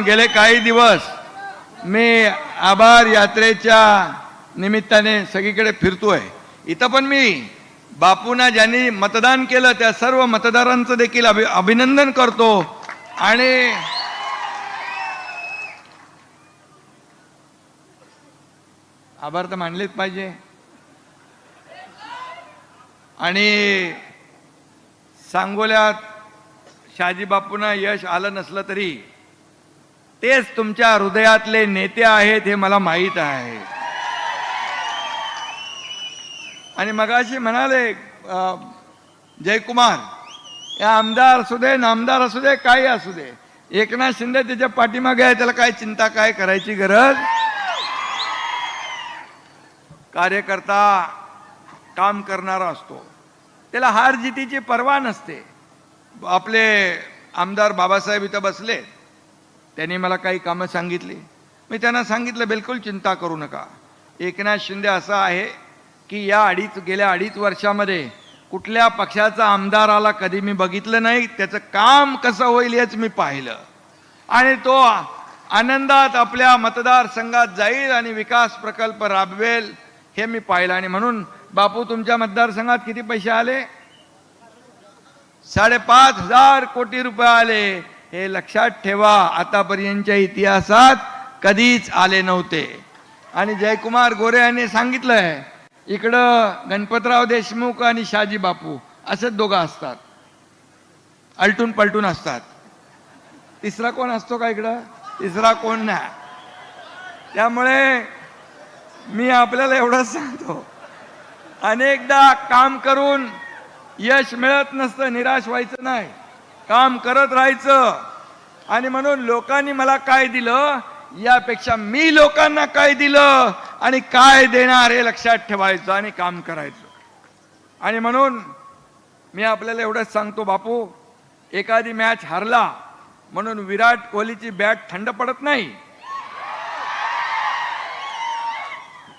गेले काही दिवस मी आभार यात्रेच्या निमित्ताने सगळीकडे फिरतोय. इथं पण मी बापूंना ज्यांनी मतदान केलं त्या सर्व मतदारांचं देखील अभि अभिनंदन करतो. आणि आभार तर मानलेच पाहिजे. आणि सांगोल्यात शहाजी बापूंना यश आलं नसलं तरी तेच तुमच्या हृदयातले नेते आहेत हे मला माहीत आहे. आणि मगाशी म्हणाले अं, जयकुमार या आमदार असू दे नामदार असू दे काही असू दे. एकनाथ शिंदे त्याच्या पाठीमागे आहे त्याला काय चिंता काय करायची गरज? कार्यकर्ता काम करणारा असतो. त्याला हार जितीची पर्वा नसते. आपले आमदार बाबासाहेब इथं बसले त्यांनी मला काही कामं सांगितली. मी त्यांना सांगितलं बिलकुल चिंता करू नका. एकनाथ शिंदे असं आहे की या अडीच गेल्या अडीच वर्षामध्ये कुठल्या पक्षाचा आमदार आला कधी मी बघितलं नाही त्याचं काम कसं होईल हेच मी पाहिलं. आणि तो आनंदात आपल्या मतदारसंघात जाईल आणि विकास प्रकल्प राबवेल हे मी पाहिलं. आणि म्हणून बापू तुमच्या मतदारसंघात किती पैसे आले? साडेपाच हजार कोटी रुपये आले. हे लक्षात ठेवा आतापर्यंतच्या इतिहासात कधीच आले नव्हते. आणि जयकुमार गोरे यांनी सांगितलंय इकडं गणपतराव देशमुख आणि शाजी बापू असेच दोघं असतात. अलटून पलटून असतात. तिसरा कोण असतो का इकडं? तिसरा कोण नाही. त्यामुळे मी आपल्याला एवढंच सांगतो. अनेकदा काम करून यश मिळत नसतं निराश व्हायचं नाही. काम करत राहायचं. आणि म्हणून लोकांनी मला काय दिलं? यापेक्षा मी लोकांना काय दिलं? आणि काय देणार हे लक्षात ठेवायचं आणि काम करायचं. आणि म्हणून मी आपल्याला एवढंच सांगतो बापू एखादी मॅच हरला म्हणून विराट कोहलीची बॅट थंड पडत नाही.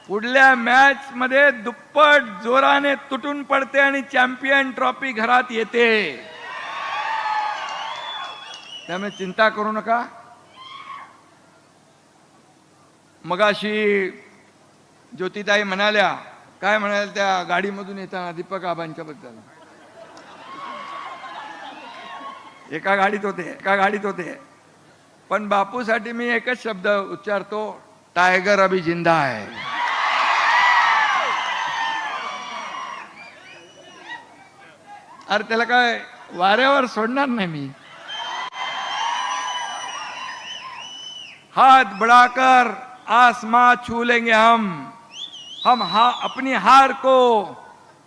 पुढल्या मॅच मध्ये दुप्पट जोराने तुटून पडते आणि चॅम्पियन ट्रॉफी घरात येते. त्यामुळे चिंता करू नका. मगाशी ज्योतिताई म्हणाल्या काय म्हणाल्या त्या गाडीमधून येताना दीपक आबांच्या बद्दल? एका गाडीत होते एका गाडीत होते. पण बापूसाठी मी एकच शब्द उच्चारतो टायगर अभी जिंदा आहे अरे त्याला काय वाऱ्यावर सोडणार नाही मी. हाथ बढ़ाकर आसमां छू लेंगे हम। हम हा अपनी हार को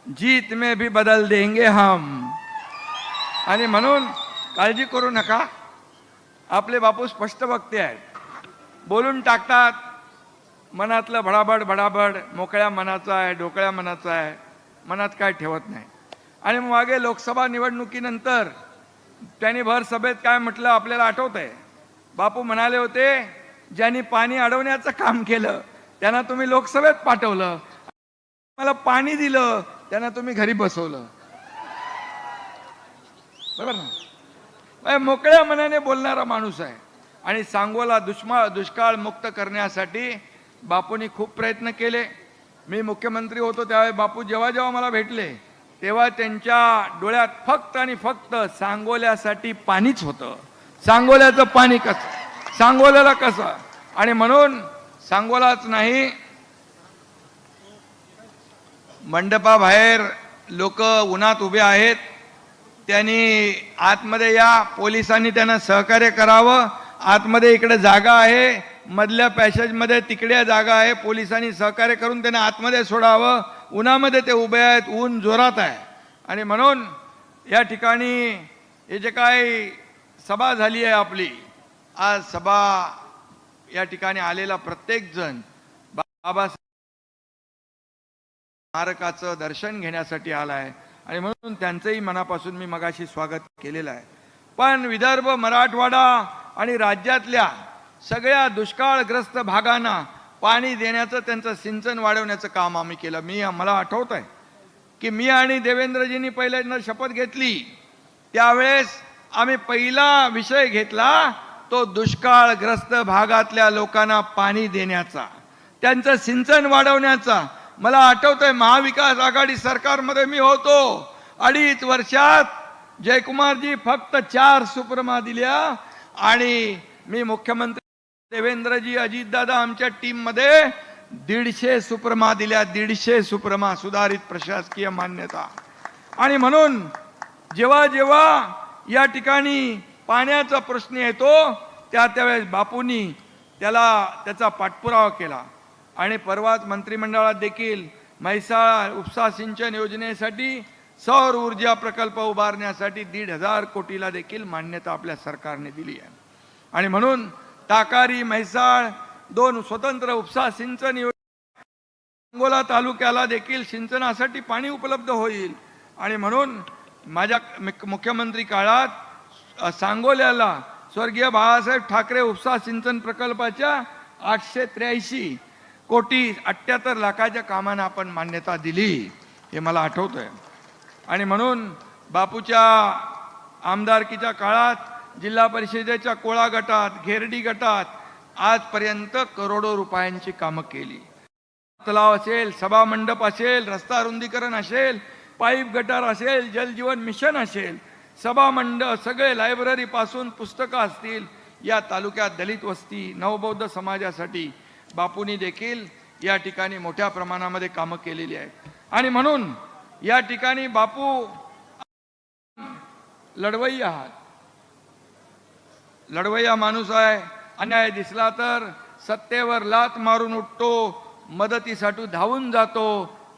जीत में भी बदल देंगे हम। आणि म्हणून काळजी करू नका। आपले बापू स्पष्ट वक्ते आहेत। बोलून टाकतात मनातलं भडाभड भडाभड मोकळ्या मनाचं आहे डोकळ्या मनाचं आहे मनात काय ठेवत नाही। आणि मग मागे लोकसभा निवडणुकीनंतर त्यांनी भर सभेत काय म्हटलं आपल्याला आठवत आहे बापू म्हणाले होते ज्यांनी पाणी अडवण्याचं काम केलं त्यांना तुम्ही लोकसभेत पाठवलं. मला पाणी दिलं त्यांना तुम्ही घरी बसवलं. बरोबर ना? मोकळ्या मनाने बोलणारा माणूस आहे. आणि सांगोला दुष्मा दुष्काळ मुक्त करण्यासाठी बापूंनी खूप प्रयत्न केले. मी मुख्यमंत्री होतो त्यावेळी बापू जेव्हा जेव्हा मला भेटले तेव्हा त्यांच्या डोळ्यात फक्त आणि फक्त सांगोल्यासाठी पाणीच होतं. सांगोल्याचं पाणी कसं? सांगोल्याला कसं? आणि म्हणून सांगोलाच नाही मंडपाबाहेर लोक उन्हात उभे आहेत. त्यांनी आतमध्ये या पोलिसांनी त्यांना सहकार्य करावं. आतमध्ये इकडे जागा आहे मधल्या पॅसेजमध्ये तिकडे जागा आहे. पोलिसांनी सहकार्य करून त्यांना आतमध्ये सोडावं. उन्हामध्ये ते उभे आहेत ऊन जोरात आहे. आणि म्हणून या ठिकाणी हे जे काही सभा झाली आहे आपली. आज सभा या ठिकाणी आलेला प्रत्येकजण बाबा स्मारकाचं दर्शन घेण्यासाठी आलाय. आणि म्हणून त्यांचंही मनापासून मी मगाशी स्वागत केलेलं आहे. पण विदर्भ मराठवाडा आणि राज्यातल्या सगळ्या दुष्काळग्रस्त भागांना पाणी देण्याचं त्यांचं सिंचन वाढवण्याचं काम आम्ही केलं. मी मला आठवत आहे की मी आणि देवेंद्रजींनी पहिल्यांदा शपथ घेतली. त्यावेळेस आम्ही पहिला विषय घेतला तो दुष्काळग्रस्त भागातल्या लोकांना पाणी देण्याचा त्यांचं सिंचन वाढवण्याचा. मला आठवतंय महाविकास आघाडी सरकारमध्ये मी होतो. अडीच वर्षात जयकुमारजी फक्त चार सुप्रमा दिल्या आणि मी मुख्यमंत्री देवेंद्रजी अजितदादा आमच्या टीममध्ये दीडशे सुप्रमा दिल्या. दीडशे सुप्रमा सुधारित प्रशासकीय मान्यता. आणि म्हणून जेव्हा जेव्हा या ठिकाणी पाण्याचा प्रश्न येतो. त्या त्यावेळेस बापूंनी त्याला त्याचा पाठपुरावा केला. आणि परवाच मंत्रिमंडळात देखील म्हैसाळा उपसा सिंचन योजनेसाठी सौर ऊर्जा प्रकल्प उभारण्यासाठी दीड हजार कोटीला देखील मान्यता आपल्या सरकारने दिली आहे. आणि म्हणून ताकारी म्हैसाळ दोन स्वतंत्र उपसा सिंचन योजना अंगोला तालुक्याला देखील सिंचनासाठी पाणी उपलब्ध होईल. आणि म्हणून माझ्या मुख्यमंत्री काळात सांगोल्याला स्वर्गीय बाळासाहेब ठाकरे उपसा सिंचन प्रकल्पाच्या आठशे त्र्याऐंशी कोटी अठ्ठ्याहत्तर लाखाच्या कामांना आपण मान्यता दिली हे मला आठवतंय. आणि म्हणून बापूच्या आमदारकीच्या काळात जिल्हा परिषदेच्या कोळा गटात घेरडी गटात आजपर्यंत करोडो रुपयांची कामं केली. तलाव असेल सभामंडप असेल रस्ता रुंदीकरण असेल पाईप गटार असेल जलजीवन मिशन असेल सभामंडळ सगळे लायब्ररीपासून पुस्तकं असतील या तालुक्यात दलित वस्ती नवबौद्ध समाजासाठी बापूंनी देखील या ठिकाणी मोठ्या प्रमाणामध्ये कामं केलेली आहेत. आणि म्हणून या ठिकाणी बापू लढवई आहात. लढवय्या माणूस आहे अन्याय दिसला तर सत्तेवर लात मारून उठतो मदतीसाठी धावून जातो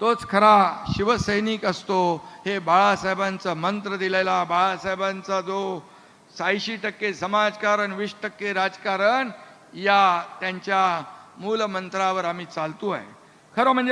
तोच खरा शिवसैनिक असतो. हे बाळासाहेबांचा मंत्र दिलेला बाळासाहेबांचा जो ऐंशी टक्के समाजकारण वीस टक्के राजकारण या त्यांच्या मूलमंत्रावर आम्ही चालतो आहे. खरं म्हणजे